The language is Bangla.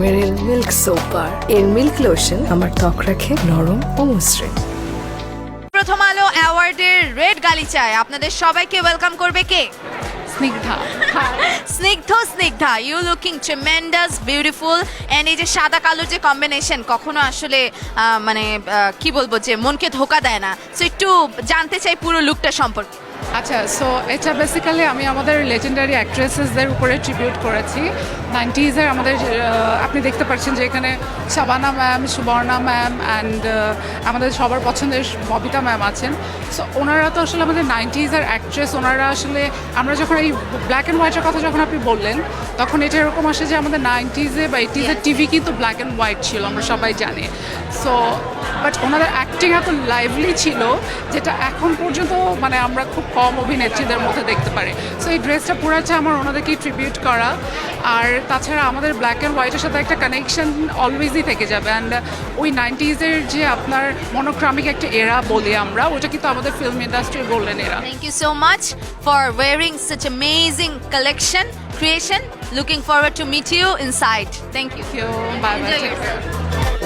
মেরিল মিল্ক সোপ বার এর মিল্ক লোশন আমার ত্বক রাখে নরম ও মসৃণ। প্রথম আলো অ্যাওয়ার্ডের রেড গালিচায় আপনাদের সবাইকে ওয়েলকাম করবে কে? Snigdha. Snigdha Snigdha. You looking tremendous beautiful and এই যে সাদা কালোর যে কম্বিনেশন কখনো আসলে মানে কি বলব যে মনকে ধোকা দেয় না। সো একটু জানতে চাই পুরো লুকটা সম্পর্কে। আচ্ছা সো এটা বেসিক্যালি আমি আমাদের লেজেন্ডারি অ্যাক্ট্রেসেসদের উপরে ট্রিবিউট করেছি। নাইনটিজের আমাদের আপনি দেখতে পাচ্ছেন যে এখানে Shabana ma'am Subarna ma'am and আমাদের সবার পছন্দের ববিতা ম্যাম আছেন। সো ওনারা তো আসলে আমাদের নাইনটিজের অ্যাক্ট্রেস ওনারা আসলে আমরা যখন এই ব্ল্যাক অ্যান্ড হোয়াইটের কথা যখন আপনি বললেন তখন এটা এরকম আসে যে আমাদের নাইনটিজে বা এইটিজের টিভি কিন্তু ব্ল্যাক অ্যান্ড হোয়াইট ছিল আমরা সবাই জানি। সো বাট ওনাদের অ্যাক্টিং এত লাইভলি ছিল যেটা এখন পর্যন্ত মানে আমরা খুব কম অভিনেত্রীদের মধ্যে দেখতে পারে সো এই ড্রেসটা পুরাচ্ছে আমার ওনাদেরকেই ট্রিবিউট করা আর তাছাড়া আমাদের ব্ল্যাক অ্যান্ড হোয়াইটের সাথে একটা কানেকশন অলওয়েজই থেকে যাবে অ্যান্ড ওই নাইনটিজের যে আপনার মনোক্রামিক একটা এরা বলি আমরা ওটা কিন্তু আমাদের ফিল্ম ইন্ডাস্ট্রির গোল্ডেন এরা Thank you so much for wearing such amazing collection, creation. Looking forward to meet you inside. Thank you. Thank you. Bye bye.